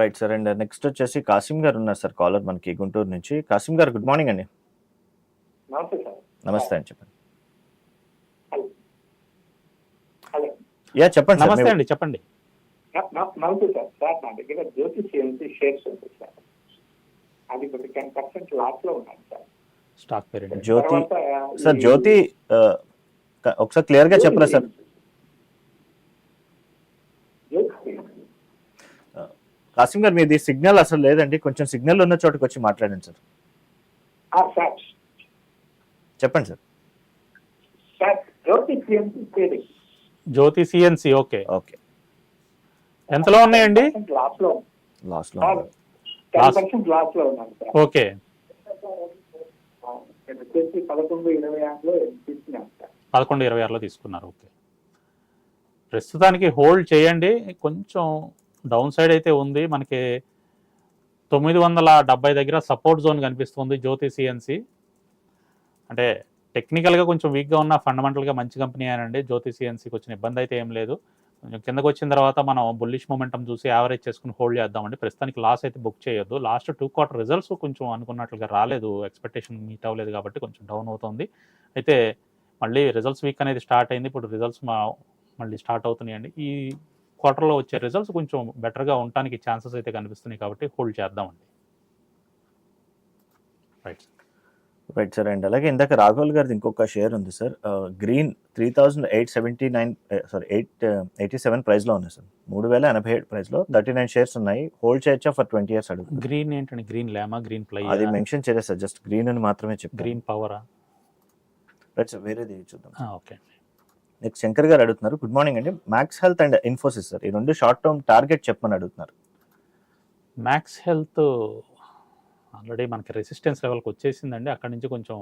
B: right sir and next వచ్చేసి కాసిం గారు ఉన్నారు సార్ కాలర్ మనకి గుంటూరు నుంచి. కాసిం గారు గుడ్ మార్నింగ్ అండి.
E: నమస్తే సార్
B: నమస్తే అండి చెప్పండి.
E: హలో
B: యా చెప్పండి
C: నమస్తే అండి చెప్పండి.
E: నమస్తే సార్ సార్ నా దగ్గర జ్యోతి సిఎన్సి షేర్స్ ఉంది సార్ అది కొద్ది టెన్ పర్సెంట్ లాస్లో ఉన్నాను సార్.
C: స్టాక్ పేరు
B: జ్యోతి సార్ జ్యోతి ఒకసారి క్లియర్గా చెప్పరా సార్? కాసిం గారు మీది సిగ్నల్ అసలు లేదండి. కొంచెం సిగ్నల్ ఉన్న చోటుకి వచ్చి మాట్లాడండి సార్.
E: ఆ, సార్.
B: చెప్పండి sir.
E: Jyoti CNC
C: okay.
B: Okay.
C: ఎంతలో ఉన్నాయండి?
B: లాస్లో లాస్ట్లో
E: టెన్ పర్సెంట్ లాస్లో ఉన్నాను సార్.
C: ఓకే.
E: వచ్చేసి పదకొండు ఇరవై ఆరులో తీసుకున్నాను సార్.
C: పదకొండు ఇరవై ఆరులో తీసుకున్నారు ఓకే. ప్రస్తుతానికి హోల్డ్ చేయండి కొంచెం డౌన్ సైడ్ అయితే ఉంది మనకి తొమ్మిది వందల డెబ్బై దగ్గర సపోర్ట్ జోన్ కనిపిస్తుంది జ్యోతి సిఎన్సి అంటే టెక్నికల్గా కొంచెం వీక్గా ఉన్న ఫండమెంటల్గా మంచి కంపెనీ అనండి జ్యోతి సిఎన్సీకి వచ్చిన ఇబ్బంది అయితే ఏం లేదు. కొంచెం కిందకు వచ్చిన తర్వాత మనం బుల్లిష్ మొమెంటం చూసి యావరేజ్ చేసుకుని హోల్డ్ చేద్దామండి. ప్రస్తుతానికి లాస్ అయితే బుక్ చేయొద్దు. లాస్ట్ టూ క్వార్టర్ రిజల్ట్స్ కొంచెం అనుకున్నట్లుగా రాలేదు. ఎక్స్పెక్టేషన్ మీట్ అవ్వలేదు కాబట్టి కొంచెం డౌన్ అవుతుంది. అయితే మళ్ళీ రిజల్ట్స్ వీక్ అనేది స్టార్ట్ అయింది. ఇప్పుడు రిజల్ట్స్ మా మళ్ళీ స్టార్ట్ అవుతున్నాయండి. ఈ క్వార్టర్లో వచ్చే రిజల్ట్స్ కొంచెం బెటర్గా ఉండటానికి ఛాన్సెస్ అయితే కనిపిస్తున్నాయి కాబట్టి హోల్డ్ చేద్దామండి. రైట్
B: రైట్ సార్ అండ్ అలాగే ఇందాక రాఘవల్ గారిది ఇంకొక షేర్ ఉంది sir. Green three thousand eight seventy nine sorry eight eighty seven ప్రైస్లో ఉంది సార్. మూడు వేల ఎనభై ఏడు ప్రైస్లో థర్టీ నైన్ షేర్స్ ఉన్నాయి. హోల్డ్ చేయొచ్చా ఫర్ ట్వంటీ ఇయర్స్ అడుగు
C: గ్రీన్ ఏంటండి? గ్రీన్ ల్యామా గ్రీన్ ప్లై
B: అది మెన్షన్ చేయలేదు సార్. జస్ట్ గ్రీన్ అని మాత్రమే చెప్పారు
C: గ్రీన్ పవరా?
B: రైట్ సార్ వేరేది చూద్దాం.
C: ఓకే.
B: నెక్స్ట్ శంకర్ గారు అడుగుతున్నారు. గుడ్ మార్నింగ్ అండి. Max Health and Infosys sir. ఈ రెండు షార్ట్ టర్మ్ టార్గెట్ చెప్పమని అడుగుతున్నారు.
C: మ్యాక్స్ హెల్త్ ఆల్రెడీ మనకి రెసిస్టెన్స్ లెవెల్కి వచ్చేసిందండి. అక్కడ నుంచి కొంచెం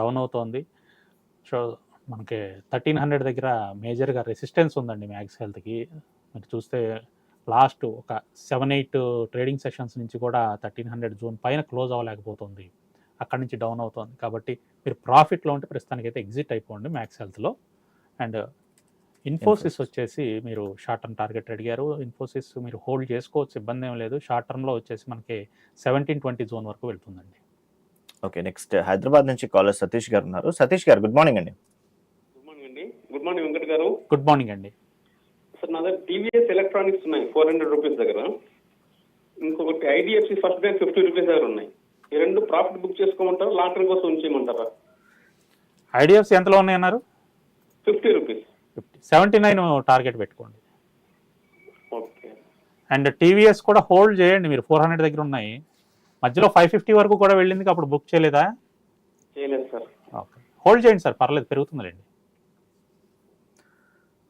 C: డౌన్ అవుతోంది. సో మనకి థర్టీన్ హండ్రెడ్ దగ్గర మేజర్గా రెసిస్టెన్స్ ఉందండి మ్యాక్స్ హెల్త్కి. మీరు చూస్తే లాస్ట్ ఒక సెవెన్ ఎయిట్ ట్రేడింగ్ సెషన్స్ నుంచి కూడా థర్టీన్ హండ్రెడ్ జోన్ పైన క్లోజ్ అవ్వలేకపోతుంది. అక్కడి నుంచి డౌన్ అవుతుంది. కాబట్టి మీరు ప్రాఫిట్లో ఉంటే ప్రస్తుతానికి అయితే ఎగ్జిట్ అయిపోండి మ్యాక్స్ హెల్త్లో. అండ్ ఇన్ఫోసిస్ వచ్చేసి మీరు షార్ట్ టర్మ్ టార్గెట్ అడిగారు. ఇన్ఫోసిస్ మీరు హోల్డ్ చేసుకోవచ్చు ఇబ్బంది ఏం లేదు. షార్ట్ టర్మ్లో వచ్చేసి మనకి సెవెంటీన్ ట్వంటీ జోన్ వరకు వెళ్తుందండి.
B: ఓకే నెక్స్ట్ హైదరాబాద్ నుంచి కాలర్ సతీష్ గారు ఉన్నారు. సతీష్ గారు గుడ్ మార్నింగ్ అండి.
I: గుడ్ మార్నింగ్ అండి. గుడ్ మార్నింగ్ వెంకట్ గారు.
C: గుడ్ మార్నింగ్ అండి.
I: సార్ నా దగ్గర టీవీఎస్ ఎలక్ట్రానిక్స్ ఉన్నాయి ఫోర్ హండ్రెడ్ రూపీస్ దగ్గర. ఇంకొకటి IDFC first bank fifty rupees దగ్గర ఉన్నాయి. ఈ రెండు ప్రాఫిట్ బుక్ చేసుకోమంటారా లాంగ్ టర్మ్ కోసం ఉంచేయమంటారా?
C: ఐడిఎఫ్సి ఎంతలో ఉన్నాయన్నారు?
I: Fifty rupees
C: seventy nine target పెట్టుకోండి.
I: ఓకే.
C: అండ్ టీవీఎస్ కూడా హోల్డ్ చేయండి మీరు. ఫోర్ హండ్రెడ్ దగ్గర ఉన్నాయి. మధ్యలో ఫైవ్ ఫిఫ్టీ వరకు కూడా వెళ్ళింది అప్పుడు బుక్ చేయలేదా?
I: చేయలేదు సార్.
C: ఓకే. హోల్డ్ చేయండి సార్. పర్లేదు పెరుగుతుందిలేండి.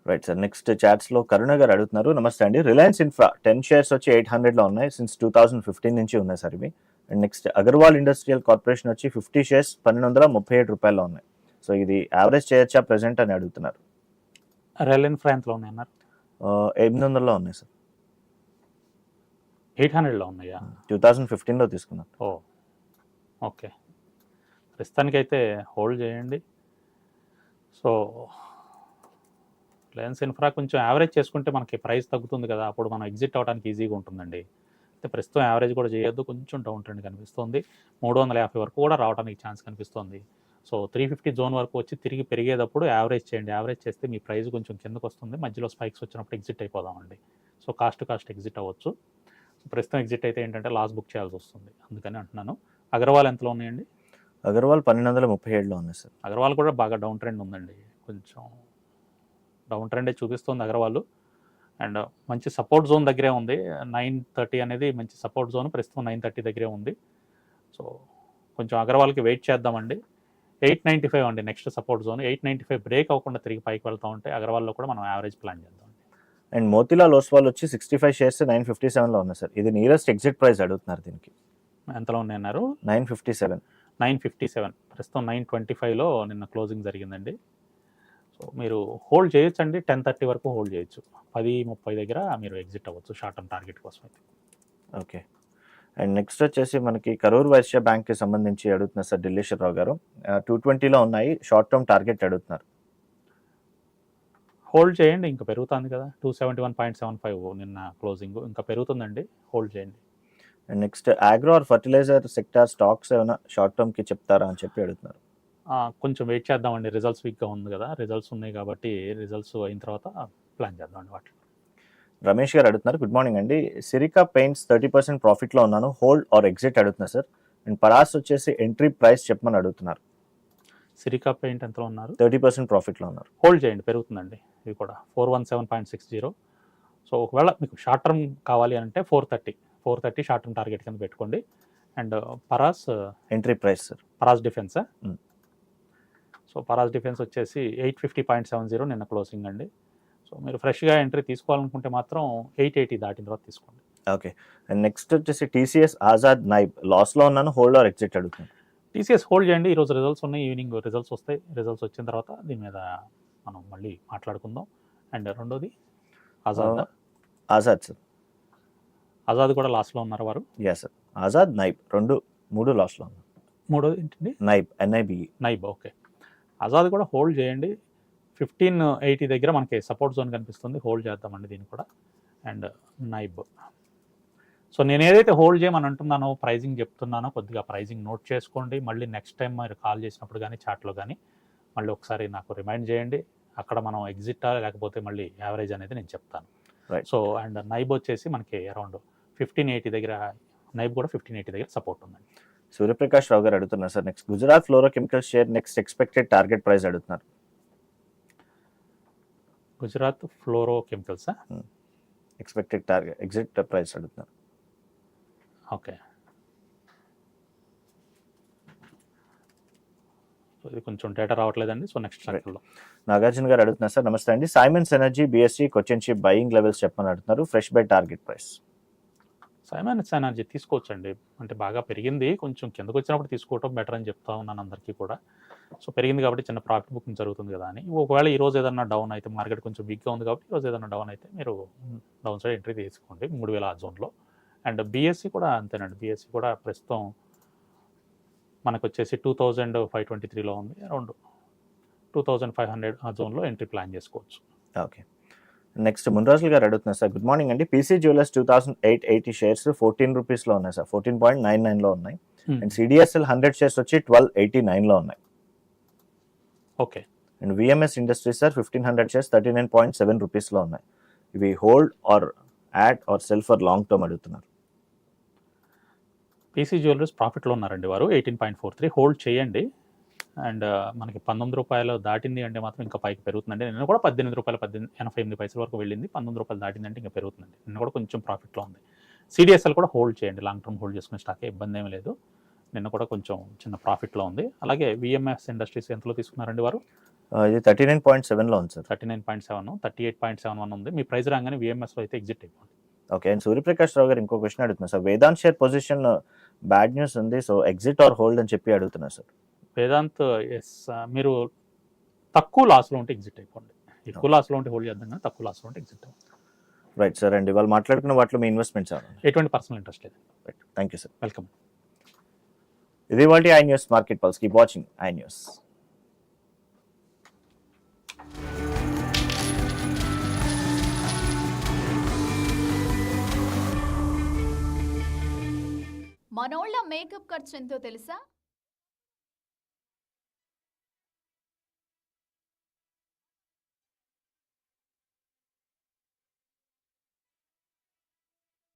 B: రైట్ సార్ నెక్స్ట్ చాట్స్లో కరుణ గారు అడుగుతున్నారు. నమస్తే అండి. రిలయన్స్ ఇన్ఫ్రా టెన్ షేర్స్ వచ్చి ఎయిట్ హండ్రెడ్లో ఉన్నాయి. సిన్స్ టూ థౌసండ్ ఫిఫ్టీన్ నుంచి ఉన్నాయి సార్ ఇవి. And next Agarwal industrial corporation వచ్చి ఫిఫ్టీ షేర్స్ పన్నెండు వందల ముప్పై ఏడు రూపాయల్లో ఉన్నాయి. సో ఇది యావరేజ్ చేయొచ్చా ప్రెసెంట్ అని అడుగుతున్నారు.
C: రెలయన్ ఫ్రాంత్లో ఉన్నాయన్నారు
B: ఆ, ఎనిమిది వందల్లో ఉన్నాయి సార్.
C: ఎయిట్ హండ్రెడ్లో ఉన్నాయా?
B: టూ థౌసండ్ ఫిఫ్టీన్లో తీసుకున్నారు
C: ఓ ఓకే. ప్రస్తుతానికైతే హోల్డ్ చేయండి. సో రిలయన్స్ ఇన్ఫ్రా కొంచెం యావరేజ్ చేసుకుంటే మనకి ప్రైస్ తగ్గుతుంది కదా. అప్పుడు మనం ఎగ్జిట్ అవడానికి ఈజీగా ఉంటుందండి. అయితే ప్రస్తుతం యావరేజ్ కూడా చేయొద్దు. కొంచెం డౌన్ ట్రెండ్ కనిపిస్తుంది. మూడు వందల యాభై వరకు కూడా రావడానికి ఛాన్స్ కనిపిస్తుంది. సో త్రీ ఫిఫ్టీ జోన్ వరకు వచ్చి తిరిగి పెరిగేటప్పుడు యావరేజ్ చేయండి. యావరేజ్ చేస్తే మీ ప్రైస్ కొంచెం కిందకు వస్తుంది. మధ్యలో స్పైక్స్ వచ్చినప్పుడు ఎగ్జిట్ అయిపోదామండి. సో కాస్ట్ కాస్ట్ ఎగ్జిట్ అవ్వచ్చు. సో ప్రస్తుతం ఎగ్జిట్ అయితే ఏంటంటే లాస్ బుక్ చేయాల్సి వస్తుంది. అందుకని అంటున్నాను. అగర్వాల్ ఎంతలో ఉన్నాయండి?
B: అగర్వాల్ పన్నెండు వందల ముప్పై ఏడులో ఉన్నాయి సార్.
C: అగర్వాల్ కూడా బాగా డౌన్ ట్రెండ్ ఉందండి. కొంచెం డౌన్ ట్రెండే చూపిస్తుంది అగర్వాల్. అండ్ మంచి సపోర్ట్ జోన్ దగ్గరే ఉంది. నైన్ థర్టీ అనేది మంచి సపోర్ట్ జోన్ ప్రస్తుతం నైన్ థర్టీ దగ్గరే ఉంది. సో కొంచెం అగర్వాల్కి వెయిట్ చేద్దామండి. ఎయిట్ నైంటీ ఫైవ్ అండి next support zone. Eight ninety five break అవ్వకుండా తిరిగి పైకి వెళ్తూ ఉంటే అగర్వాల్లో కూడా మనం యావరేజ్ ప్లాన్ చేద్దాం
B: అండ్. మోతిలాల్ ఓస్వాల్ వచ్చి sixty five shares nine fifty సెవెన్లో ఉన్నాయి సార్. ఇది నియరెస్ట్ ఎగ్జిట్ ప్రైస్ అడుగుతున్నారు దీనికి.
C: ఎంతలో ఉన్నాయన్నారు?
B: Nine fifty seven.
C: Nine fifty seven. ప్రస్తుతం నైన్ ట్వంటీ ఫైవ్లో నిన్న క్లోజింగ్ జరిగిందండి. సో మీరు హోల్డ్ చేయొచ్చండి. టెన్ థర్టీ వరకు హోల్డ్ చేయొచ్చు. పది ముప్పై దగ్గర మీరు ఎగ్జిట్ అవ్వచ్చు షార్ట్ టర్మ్ టార్గెట్ కోసం అయితే
B: ఓకే. అండ్ నెక్స్ట్ వచ్చేసి మనకి కరూర్ వైశ్య బ్యాంక్కి సంబంధించి అడుగుతున్నారు సార్ ఢిల్లీశ్వరరావు గారు. టూ ట్వంటీలో ఉన్నాయి. షార్ట్ టర్మ్ టార్గెట్ అడుగుతున్నారు.
C: హోల్డ్ చేయండి ఇంకా పెరుగుతుంది కదా. Two seventy one point seven five నిన్న క్లోజింగ్ ఇంకా పెరుగుతుందండి. హోల్డ్ చేయండి.
B: And next agro or fertilizer sector stocks ఏమైనా షార్ట్ టర్మ్కి చెప్తారా అని చెప్పి అడుగుతున్నారు.
C: కొంచెం వెయిట్ చేద్దామండి. రిజల్ట్స్ వీక్గా ఉంది కదా. రిజల్ట్స్ ఉన్నాయి కాబట్టి రిజల్ట్స్ అయిన తర్వాత ప్లాన్ చేద్దామండి వాటి
B: రమేష్ గారు అడుగుతున్నారు. గుడ్ మార్నింగ్ అండి. సిరికా పెయింట్స్ థర్టీ పర్సెంట్ ప్రాఫిట్లో ఉన్నాను. హోల్డ్ ఆర్ ఎగ్జిట్ అడుగుతున్నారు సార్ అండ్ పరాస్ వచ్చేసి ఎంట్రీ ప్రైస్ చెప్పమని అడుగుతున్నారు.
C: సిరికా పెయింట్ ఎంతలో ఉన్నారు?
B: థర్టీ పర్సెంట్ ప్రాఫిట్లో ఉన్నారు.
C: హోల్డ్ చేయండి పెరుగుతుందండి. ఇది కూడా four one seven point six zero so ఒకవేళ మీకు షార్ట్ టర్మ్ కావాలి అంటే four thirty four thirty short term target కింద పెట్టుకోండి. And Paras
B: entry price sir
C: Paras defence. So Paras defence వచ్చేసి eight fifty point seven zero నిన్న closing అండి. So మీరు ఫ్రెష్గా ఎంట్రీ తీసుకోవాలనుకుంటే మాత్రం ఎయిట్ ఎయిటీ దాటిన తర్వాత తీసుకోండి.
B: ఓకే. అండ్ నెక్స్ట్ వచ్చేసి టీసీఎస్ ఆజాద్ నైబ్. లాస్లో ఉన్నాను హోల్డ్ ఆర్ ఎగ్జిట్ అడుగుతున్నాను.
C: టీసీఎస్ హోల్డ్ చేయండి ఈరోజు రిజల్ట్స్ ఉన్నాయి ఈవినింగ్ రిజల్ట్స్ వస్తాయి. రిజల్ట్స్ వచ్చిన తర్వాత దీని మీద మనం మళ్ళీ మాట్లాడుకుందాం. అండ్ రెండోది ఆజాద్.
B: ఆజాద్ సార్.
C: ఆజాద్ కూడా లాస్ట్లో ఉన్నారు వారు.
B: Ya sir Azad Nibe. రెండు మూడు లాస్ట్లో ఉన్నాను
C: మూడోది ఏంటండి?
B: Nibe NIBE
C: Nibe okay. Azad కూడా హోల్డ్ చేయండి. ఫిఫ్టీన్ ఎయిటీ దగ్గర మనకి సపోర్ట్ జోన్ కనిపిస్తుంది. హోల్డ్ చేద్దామండి దీన్ని కూడా. And Naib. సో నేను ఏదైతే హోల్డ్ చేయమని అంటున్నానో ప్రైజింగ్ చెప్తున్నానో కొద్దిగా ప్రైజింగ్ నోట్ చేసుకోండి. మళ్ళీ నెక్స్ట్ టైం మీరు కాల్ చేసినప్పుడు కానీ చాట్లో కానీ మళ్ళీ ఒకసారి నాకు రిమైండ్ చేయండి. అక్కడ మనం ఎగ్జిట్ లేకపోతే మళ్ళీ యావరేజ్ అనేది నేను చెప్తాను. సో అండ్ నైబ్ వచ్చేసి మనకి అరౌండ్ ఫిఫ్టీన్ ఎయిటీ దగ్గర నైబ్ కూడా ఫిఫ్టీన్ ఎయిటీ దగ్గర సపోర్ట్ ఉందండి.
B: సూర్యప్రకాష్ రావు గారు అడుగుతున్నారు sir next Gujarat fluoro chemical share next expected target price అడుగుతున్నారు.
C: గుజరాత్ ఫ్లోరో కెమికల్సా
B: ఎక్స్పెక్టెడ్ టార్గెట్ ఎగ్జిట్ ప్రైస్ అడుగుతున్నారు
C: ఓకే. ఇది కొంచెం డేటా రావట్లేదండి సో నెక్స్ట్ సైకిల్లో
B: నాగార్జున గారు అడుగుతున్నారు సార్ నమస్తే అండి. Siemens energy BSC Cochin buying levels చెప్పమని అడుగుతున్నారు. ఫ్రెష్ బై టార్గెట్ ప్రైస్
C: సైమానిక్స్ ఎనర్జీ తీసుకోవచ్చండి. అంటే బాగా పెరిగింది. కొంచెం కిందకు వచ్చినప్పుడు తీసుకోవటం బెటర్ అని చెప్తా ఉన్నాను అందరికీ కూడా. సో పెరిగింది కాబట్టి చిన్న ప్రాఫిట్ బుకింగ్ జరుగుతుంది కదా అని. ఒకవేళ ఈ రోజు ఏదన్నా డౌన్ అయితే మార్కెట్ కొంచెం వీక్గా ఉంది కాబట్టి ఈరోజు రోజు ఏదన్నా డౌన్ అయితే మీరు డౌన్ సైడ్ ఎంట్రీ తీసుకోండి. మూడు వేల ఆ జోన్లో అండ్ బీఎస్సీ కూడా అంతేనండి. బీఎస్సీ కూడా ప్రస్తుతం మనకు వచ్చేసి టూ థౌజండ్ ఫైవ్ ట్వంటీ త్రీలో ఉంది. Around two thousand five hundred ఆ జోన్లో ఎంట్రీ ప్లాన్ చేసుకోవచ్చు.
B: ఓకే. నెక్స్ట్ మున్రాజులు గారు అడుగుతున్నారు సార్ గుడ్ మార్నింగ్ అండి. PC jewellers two thousand eight eighty shares fourteen రూపీస్లో ఉన్నాయి సార్. ఫోర్టీన్ పాయింట్ నైన్ నైన్లో ఉన్నాయి. అండ్ సిడిఎస్ఎల్ హండ్రెడ్ షేర్స్ వచ్చి ట్వెల్వ్ ఎయిటీ నైన్లో ఉన్నాయి.
C: Okay.
B: And VMS industries sir fifteen hundred shares thirty nine point seven రూపీస్లో ఉన్నాయి. ఇవి hold or add or sell for long term అడుగుతున్నారు.
C: పీసీ జ్యువెలర్స్ ప్రాఫిట్లో ఉన్నారండి వారు eighteen point four three hold చేయండి. అండ్ మనకి పంతొమ్మిది రూపాయలు దాటింది అంటే మాత్రం ఇంకా పైకి పెరుగుతుందండి. నిన్న కూడా పద్దెనిమిది రూపాయలు పద్దెనిమిది ఎనభై ఎనిమిది పైసల వరకు వెళ్ళింది. పంతొమ్మిది రూపాయలు దాటిందంటే ఇంకా పెరుగుతుందండి. నిన్న కూడా కొంచెం ప్రాఫిట్లో ఉంది. సిడిఎస్ఎల్ కూడా హోల్డ్ చేయండి. లాంగ్ టర్మ్ హోల్డ్ చేసుకునే స్టాకే ఇబ్బంది ఏమీ లేదు. నిన్న కూడా కొంచెం చిన్న ప్రాఫిట్లో ఉంది. అలాగే విఎంఎస్ ఇండస్ట్రీస్ ఎంతలో తీసుకున్నారండి వారు?
B: ఇది థర్టీ నైన్ పాయింట్ సెవెన్లో ఉంది sir
C: thirty nine point seven thirty eight point seven one ఉంది. మీ ప్రైస్ రాగానే విఎంఎస్లో అయితే ఎగ్జిట్ అయిపోండి
B: ఓకే అండ్ సూర్యప్రకాష్ రావు గారు ఇంకో క్వశ్చన్ అడుగుతున్నారు sir Vedant share position bad news ఉంది సో ఎగ్జిట్ ఆర్ హోల్డ్ అని చెప్పి అడుగుతున్నారు సార్
C: వేదాంత్ ఎస్ మీరు తక్కువ లాస్లో ఉంటే ఎగ్జిట్ అయిపోండి. ఎక్కువ లాస్లో ఉంటే హోల్డ్ చేద్దాం కానీ తక్కువ లాస్లో ఉంటే ఎగ్జిట్ అవ్వండి
B: రైట్ సార్ అండి వాళ్ళు మాట్లాడుకున్న వాటిలో మీ ఇన్వెస్ట్మెంట్స్
C: ఎటువంటి పర్సనల్ ఇంట్రెస్ట్ లేదు.
B: Right thank you sir
C: welcome
B: ఇది వాటి I news market pulse. Keep watching I news.
J: మనోళ్ళ makeup ఖర్చు ఎంతో తెలుసా?